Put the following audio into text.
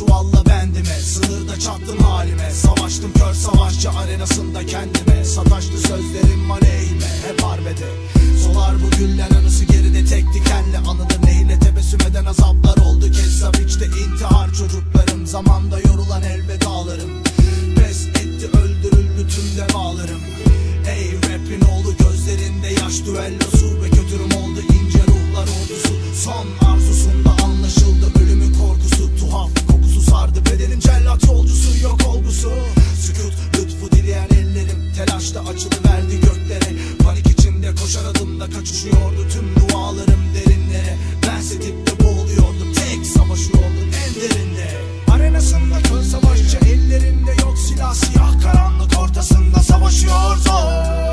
çuvalla bendime Sınırda çattım halime Savaştım kör savaşçı arenasında kendime Sataştı sözlerim aleyhime Hep harbede Solar bu güllenen tek dikenli anılı neyle tebessüm eden azaplar oldu. Kezzap içte intihar çocuklarım. Zamanda yorulan elvedalarım Pes etti öldürüldü tüm devalarım. Ey rapin oğlu gözlerinde yaş düellosu Ve kötürüm oldu. İnce ruhlar ordusu. Son arzusunda anlaşıldı ölümün korkusu. Tuhaf kokusu sardı bedenim. Cellat yolcusu yok olgusu. Sükut lütfu dileyen ellerim. Telaşla açılıverdi göklere. Panik içinde koşar adımla kaçışıyordu tüm Siyah karanlık ortasında savaşıyordu.